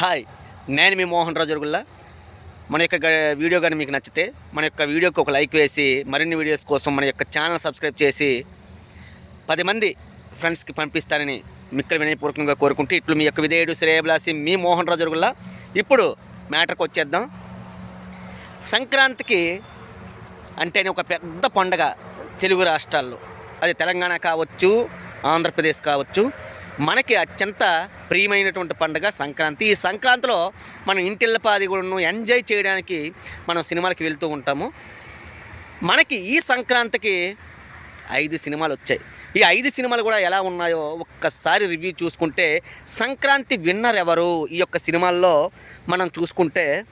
Hi నేను మీ మోహన్ రాజు జరుగుల్లా మన యొక్క వీడియో కానీ మీకు నచ్చితే మన యొక్క వీడియోకి ఒక లైక్ వేసి మరిన్ని వీడియోస్ కోసం మన యొక్క ఛానల్ సబ్స్క్రైబ్ చేసి పది మంది ఫ్రెండ్స్కి పంపిస్తారని మిక్కలు వినయపూర్వకంగా కోరుకుంటూ ఇట్లు మీ యొక్క విధేయుడు శ్రేయబ్లాసి మీ మోహన్ రాజు జరుగుల్లా ఇప్పుడు మ్యాటర్కి వచ్చేద్దాం. సంక్రాంతికి అంటేనే ఒక పెద్ద పండగ తెలుగు రాష్ట్రాల్లో. అది తెలంగాణ కావచ్చు ఆంధ్రప్రదేశ్ కావచ్చు. మనకి అత్యంత ప్రియమైనటువంటి పండుగ సంక్రాంతి. ఈ సంక్రాంతిలో మనం ఇంటిల్లపాది కూడా ఎంజాయ్ చేయడానికి మనం సినిమాలకి వెళ్తూ ఉంటాము. మనకి ఈ సంక్రాంతికి ఐదు సినిమాలు వచ్చాయి. ఈ ఐదు సినిమాలు కూడా ఎలా ఉన్నాయో ఒక్కసారి రివ్యూ చూసుకుంటే సంక్రాంతి విన్నర్ ఎవరు ఈ యొక్క సినిమాల్లో మనం చూసుకుంటే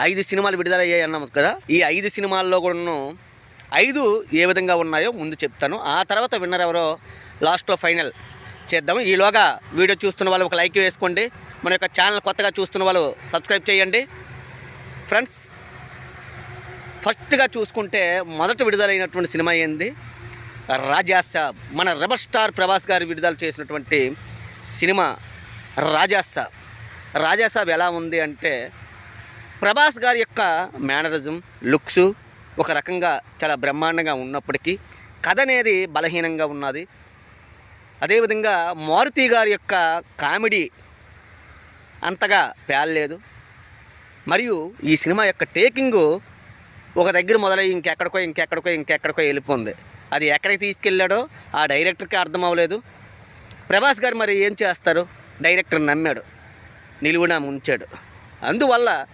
ఐదు సినిమాలు విడుదలయ్యాయి అన్నాం కదా? ఈ ఐదు సినిమాల్లో కూడాను ఐదు ఏ విధంగా ఉన్నాయో ముందు చెప్తాను. ఆ తర్వాత విన్నర్ ఎవరో లాస్ట్లో ఫైనల్ చేద్దాము. ఈలోగా వీడియో చూస్తున్న వాళ్ళు ఒక లైక్ వేసుకోండి. మన యొక్క ఛానల్ కొత్తగా చూస్తున్న వాళ్ళు సబ్స్క్రైబ్ చేయండి. ఫ్రెండ్స్ ఫస్ట్గా చూసుకుంటే మొదట విడుదలైనటువంటి సినిమా ఏంది? రాజాసాబ్ మన రెబల్ స్టార్ ప్రభాస్ గారు విడుదల చేసినటువంటి సినిమా రాజాసాబ్ రాజాసాబ్ ఎలా ఉంది అంటే ప్రభాస్ గారి యొక్క మేనరిజం లుక్స్ ఒక రకంగా చాలా బ్రహ్మాండంగా ఉన్నప్పటికీ కథ అనేది బలహీనంగా ఉన్నది. అదేవిధంగా మారుతి గారి యొక్క కామెడీ అంతగా పేలలేదు. మరియు ఈ సినిమా యొక్క టేకింగు ఒక దగ్గర మొదలై ఇంకెక్కడికో ఇంకెక్కడికో ఇంకెక్కడికో వెళ్ళిపోయింది అది ఎక్కడికి తీసుకెళ్ళాడో ఆ డైరెక్టర్కి అర్థం అవ్వలేదు ప్రభాస్ గారు మరి ఏం చేస్తారు? డైరెక్టర్ నమ్మాడు. నిలువునా ముంచాడు. అందువల్ల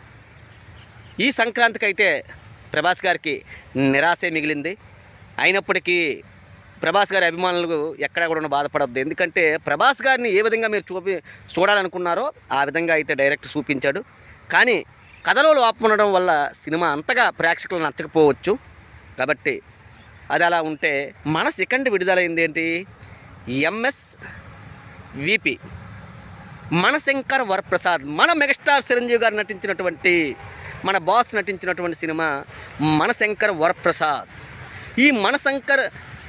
ఈ సంక్రాంతికి అయితే ప్రభాస్ గారికి నిరాశే మిగిలింది. అయినప్పటికీ ప్రభాస్ గారి అభిమానులకు ఎక్కడా కూడా బాధపడద్దు. ఎందుకంటే ప్రభాస్ గారిని ఏ విధంగా మీరు చూపి చూడాలనుకున్నారో ఆ విధంగా అయితే డైరెక్ట్ చూపించాడు. కానీ కథలో లోపం ఉండడం వల్ల సినిమా అంతగా ప్రేక్షకులు నచ్చకపోవచ్చు. కాబట్టి అది అలా ఉంటే మన సెకండ్ విడుదలైంది ఏంటి ఎంఎస్ విపి. మనశంకర్ వరప్రసాద్ మన మెగాస్టార్ చిరంజీవి గారు నటించినటువంటి మన బాస్ నటించినటువంటి సినిమా మనశంకర్ వరప్రసాద్. ఈ మనశంకర్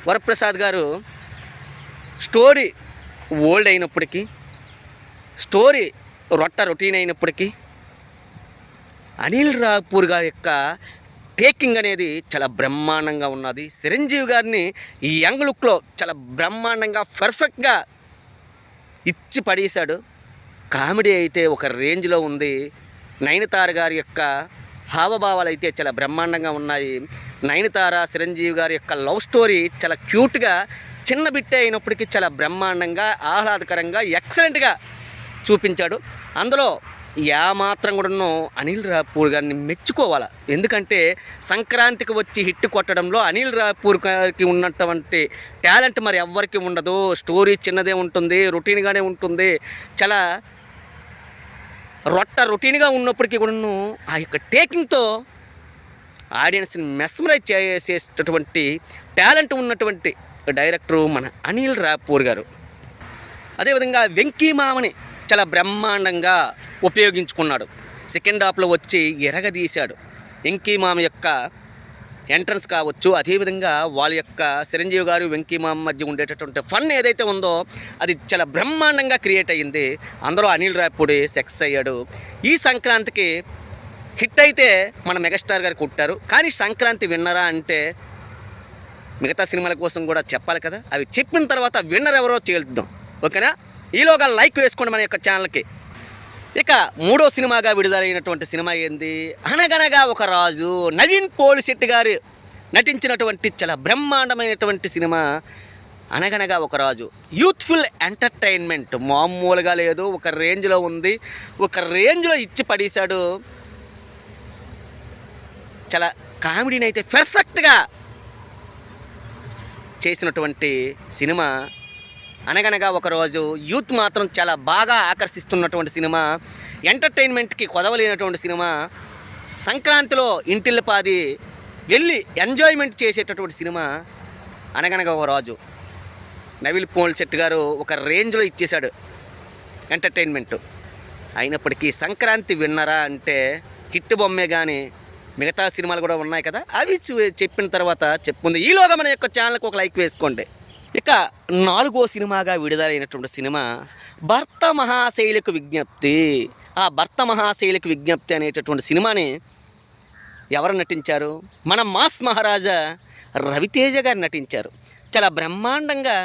వరప్రసాద్ గారు స్టోరీ ఓల్డ్ అయినప్పటికీ స్టోరీ రొట్ట రొటీన్ అయినప్పటికీ అనిల్ రాపూర్ గారి యొక్క టేకింగ్ అనేది చాలా బ్రహ్మాండంగా ఉన్నది. చిరంజీవి గారిని ఈ యంగ్ లుక్లో చాలా బ్రహ్మాండంగా పర్ఫెక్ట్గా ఇచ్చి పడేశాడు. కామెడీ అయితే ఒక రేంజ్లో ఉంది. నయనతార గారి యొక్క హావభావాలు అయితే చాలా బ్రహ్మాండంగా ఉన్నాయి. నయనతార చిరంజీవి గారి యొక్క లవ్ స్టోరీ చాలా క్యూట్గా చిన్న బిట్టే అయినప్పటికీ చాలా బ్రహ్మాండంగా ఆహ్లాదకరంగా ఎక్సలెంట్గా చూపించాడు. అందులో ఏమాత్రం కూడాను అనిల్ రాపూర్ గారిని మెచ్చుకోవాలి? ఎందుకంటే సంక్రాంతికి వచ్చి హిట్ కొట్టడంలో అనిల్ రాపూర్ గారికి ఉన్నటువంటి టాలెంట్ మరి ఎవ్వరికి ఉండదు. స్టోరీ చిన్నదే ఉంటుంది రొటీన్గానే ఉంటుంది. చాలా రొట్ట రొటీన్గా ఉన్నప్పటికీ కూడాను ఆ యొక్క టేకింగ్తో ఆడియన్స్ని మెస్మరైజ్ చేసేటటువంటి టాలెంట్ ఉన్నటువంటి డైరెక్టరు మన అనిల్ రాపూర్ గారు. అదేవిధంగా వెంకీ మామని చాలా బ్రహ్మాండంగా ఉపయోగించుకున్నాడు. సెకండ్ హాఫ్లో వచ్చి ఎరగదీశాడు. వెంకీ మామ యొక్క ఎంట్రన్స్ కావచ్చు అదేవిధంగా వాళ్ళ యొక్క చిరంజీవి గారు వెంకీమామ మధ్య ఉండేటటువంటి ఫన్ ఏదైతే ఉందో అది చాలా బ్రహ్మాండంగా క్రియేట్ అయ్యింది. అందరూ అనిల్ రాపూడి సెక్స్ అయ్యాడు. ఈ సంక్రాంతికి హిట్ అయితే మన మెగాస్టార్ గారు కుట్టారు. కానీ సంక్రాంతి విన్నరా అంటే మిగతా సినిమాల కోసం కూడా చెప్పాలి కదా. అవి చెప్పిన తర్వాత విన్నర్ ఎవరో చేద్దాం. ఓకేనా? ఈలోగా లైక్ వేసుకోండి మన యొక్క ఛానల్కి. ఇక మూడో సినిమాగా విడుదలైనటువంటి సినిమా ఏంది? అనగనగా ఒక రాజు నవీన్ పోలిశెట్టి గారు నటించినటువంటి చాలా బ్రహ్మాండమైనటువంటి సినిమా అనగనగా ఒక రాజు. Youthful entertainment. మామూలుగా లేదు ఒక రేంజ్లో ఉంది ఒక రేంజ్లో ఇచ్చి పడేశాడు. చాలా కామెడీని అయితే పెర్ఫెక్ట్గా చేసినటువంటి సినిమా అనగనగా ఒకరోజు యూత్ మాత్రం చాలా బాగా ఆకర్షిస్తున్నటువంటి సినిమా ఎంటర్టైన్మెంట్కి కొదవలేనటువంటి సినిమా సంక్రాంతిలో ఇంటిల్లిపాది వెళ్ళి ఎంజాయ్మెంట్ చేసేటటువంటి సినిమా అనగనగా ఒక రాజు నవిల్ పోల్ గారు ఒక రేంజ్లో ఇచ్చేశాడు ఎంటర్టైన్మెంట్. అయినప్పటికీ సంక్రాంతి విన్నరా అంటే హిట్ బొమ్మే కానీ మిగతా సినిమాలు కూడా ఉన్నాయి కదా అవి చెప్పిన తర్వాత చెప్పుంది ఈలోగా మన యొక్క ఛానల్కి ఒక లైక్ వేసుకోండి. ఇక నాలుగో సినిమాగా విడుదలైనటువంటి సినిమా భర్త మహాశైలికి విజ్ఞప్తి. ఆ భర్త మహాశైలికి విజ్ఞప్తి అనేటటువంటి సినిమాని ఎవరు నటించారు? మన మాస్ మహారాజా రవితేజ గారు నటించారు. చాలా బ్రహ్మాండంగా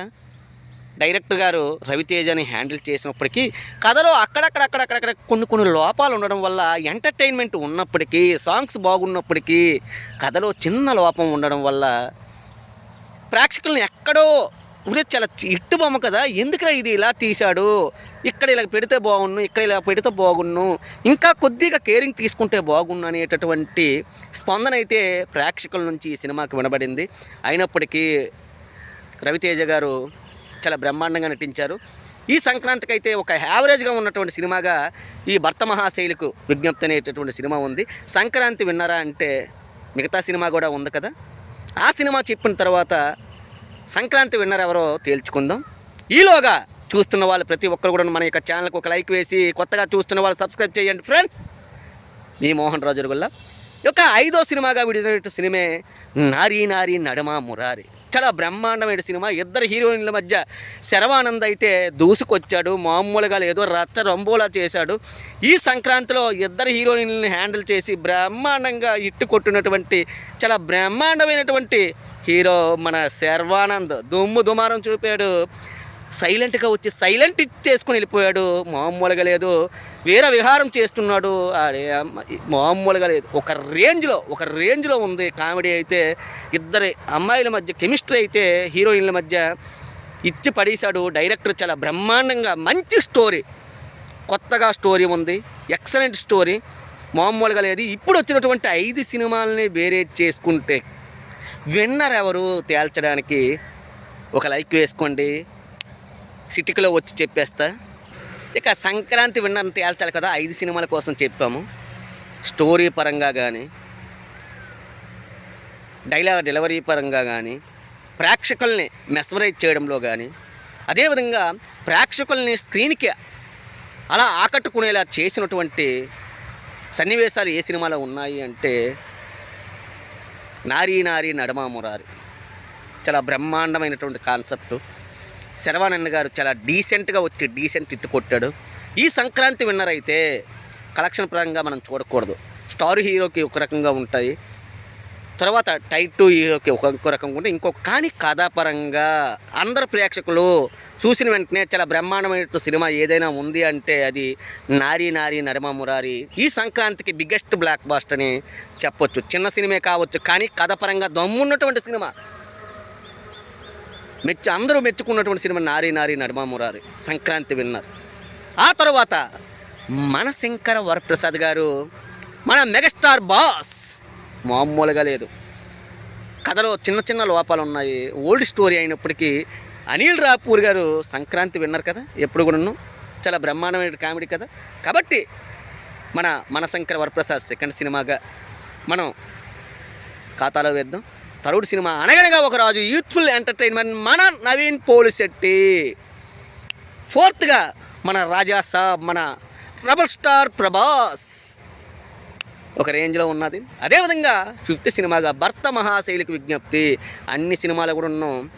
డైరెక్టర్ గారు రవితేజని హ్యాండిల్ చేసినప్పటికీ కథలో అక్కడక్కడ అక్కడక్కడ కొన్ని కొన్ని లోపాలు ఉండడం వల్ల ఎంటర్టైన్మెంట్ ఉన్నప్పటికీ సాంగ్స్ బాగున్నప్పటికీ కథలో చిన్న లోపం ఉండడం వల్ల ప్రేక్షకులను ఎక్కడో ఊరే చాలా ఇట్టు బొమ్మ కదా ఎందుకురా ఇది ఇలా తీశాడు? ఇక్కడ ఇలా పెడితే బాగున్ను ఇక్కడ ఇలా పెడితే బాగున్ను ఇంకా కొద్దిగా కేరింగ్ తీసుకుంటే బాగున్ను అనేటటువంటి స్పందన అయితే ప్రేక్షకుల నుంచి ఈ సినిమాకి వినబడింది. అయినప్పటికీ రవితేజ గారు చాలా బ్రహ్మాండంగా నటించారు. ఈ సంక్రాంతికి అయితే ఒక యావరేజ్గా ఉన్నటువంటి సినిమాగా ఈ భర్త మహాశైలికు విజ్ఞప్తి అనేటటువంటి సినిమా ఉంది. సంక్రాంతి విన్నారా అంటే మిగతా సినిమా కూడా ఉంది కదా? ఆ సినిమా చెప్పిన తర్వాత సంక్రాంతి విన్నర్ ఎవరో తేల్చుకుందాం. ఈలోగా చూస్తున్న వాళ్ళు ప్రతి ఒక్కరు కూడా మన యొక్క ఛానల్కి ఒక లైక్ వేసి కొత్తగా చూస్తున్న వాళ్ళు సబ్స్క్రైబ్ చేయండి ఫ్రెండ్స్. మీ మోహన్ రాజు గుల్ల యొక్క ఐదో సినిమాగా విడుదల సినిమే నారీ నారీ నడమ మురారి. చాలా బ్రహ్మాండమైన సినిమా? ఇద్దరు హీరోయిన్ల మధ్య శరవానంద్ అయితే దూసుకొచ్చాడు మామూలుగా లేదో రచ్చ రంబోలా చేశాడు. ఈ సంక్రాంతిలో ఇద్దరు హీరోయిన్లని హ్యాండిల్ చేసి బ్రహ్మాండంగా ఇట్టు కొట్టినటువంటి చాలా బ్రహ్మాండమైనటువంటి హీరో మన శర్వానంద్. దుమ్ము దుమారం చూపాడు. సైలెంట్గా వచ్చి సైలెంట్ చేసుకుని వెళ్ళిపోయాడు. మామూలుగా లేదు. వీర విహారం చేస్తున్నాడు. ఆడే మామూలుగా లేదు. ఒక రేంజ్లో ఒక రేంజ్లో ఉంది కామెడీ అయితే. ఇద్దరి అమ్మాయిల మధ్య కెమిస్ట్రీ అయితే హీరోయిన్ల మధ్య ఇచ్చి పడేశాడు. డైరెక్టర్ చాలా బ్రహ్మాండంగా మంచి స్టోరీ. కొత్తగా స్టోరీ ఉంది. Excellent story. మామూలుగా లేదు. ఇప్పుడు వచ్చినటువంటి ఐదు సినిమాలని వేరే చేసుకుంటే విన్నర్ ఎవరు తేల్చడానికి? ఒక లైక్ వేసుకోండి. సిటీకిలో వచ్చి చెప్పేస్తా. ఇక సంక్రాంతి విన్నంత తేల్చాలి కదా ఐదు సినిమాల కోసం చెప్పాము. స్టోరీ పరంగా కానీ డైలాగ్ డెలివరీ పరంగా కానీ ప్రేక్షకుల్ని మెస్మరైజ్ చేయడంలో కానీ అదేవిధంగా ప్రేక్షకుల్ని స్క్రీన్కి అలా ఆకట్టుకునేలా చేసినటువంటి సన్నివేశాలు ఏ సినిమాలో ఉన్నాయి అంటే నారీ నారీ నడమ మురారి చాలా బ్రహ్మాండమైనటువంటి కాన్సెప్ట్. శరవానంద్ గారు చాలా డీసెంట్గా వచ్చి డీసెంట్ ఇట్టు కొట్టాడు. ఈ సంక్రాంతి విన్నర్ అయితే కలెక్షన్ పరంగా మనం చూడకూడదు. స్టార్ హీరోకి ఒక రకంగా ఉంటాయి. తర్వాత టైట్ టు హీరోకి ఒక రకంగా ఉంటే ఇంకొక కానీ కథాపరంగా అందరు ప్రేక్షకులు చూసిన వెంటనే చాలా బ్రహ్మాండమైన సినిమా ఏదైనా ఉంది అంటే అది నారీ నారీ నరమ మురారి. ఈ సంక్రాంతికి బిగ్గెస్ట్ బ్లాక్ బాస్ట్ అని చెప్పొచ్చు. చిన్న సినిమే కావచ్చు కానీ కథపరంగా దమ్మున్నటువంటి సినిమా. మెచ్చి అందరూ మెచ్చుకున్నటువంటి సినిమా నారీ నారీ నడుమా మురారి. సంక్రాంతి విన్నర్. ఆ తర్వాత మన శంకర వరప్రసాద్ గారు మన మెగాస్టార్ బాస్. మామూలుగా లేదు. కథలో చిన్న చిన్న లోపాలు ఉన్నాయి. ఓల్డ్ స్టోరీ అయినప్పటికీ అనిల్ రాపూర్ గారు సంక్రాంతి విన్నారు కదా ఎప్పుడు కూడాను. చాలా బ్రహ్మాండమైన కామెడీ కదా. కాబట్టి మన మన శంకర వరప్రసాద్ సెకండ్ సినిమాగా మనం ఖాతాలో వేద్దాం. తరుడు సినిమా అనగనగా ఒక రాజు యూత్ఫుల్ ఎంటర్టైన్మెంట్ మన నవీన్ పోలిశెట్టి ఫోర్త్గా మన రాజా సాబ్ మన రెబల్ స్టార్ ప్రభాస్. ఒక రేంజ్లో ఉన్నది. అదేవిధంగా ఫిఫ్త్ సినిమాగా భర్త మహాశైలికి విజ్ఞప్తి. అన్ని సినిమాలు కూడా ఉన్నాం.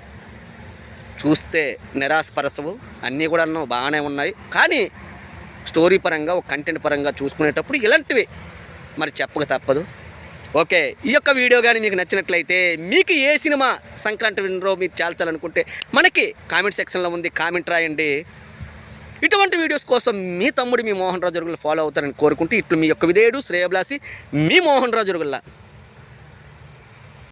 చూస్తే నిరాశపరచవు. అన్నీ కూడా బాగానే ఉన్నాయి. కానీ స్టోరీ పరంగా ఒక కంటెంట్ పరంగా చూసుకునేటప్పుడు ఇలాంటివి మరి చెప్పక తప్పదు. ఓకే ఈ యొక్క వీడియో కానీ మీకు నచ్చినట్లయితే మీకు ఏ సినిమా సంక్రాంతి వినరో మీరు చాల్చాలనుకుంటే మనకి కామెంట్ సెక్షన్లో ఉంది కామెంట్ రాయండి. ఇటువంటి వీడియోస్ కోసం మీ తమ్ముడు మీ మోహన్ రాజు జరుగులు ఫాలో అవుతారని కోరుకుంటూ ఇట్లు మీ యొక్క విధేయుడు శ్రేయబ్లాసి మీ మోహన్ రాజు జరుగుల్లా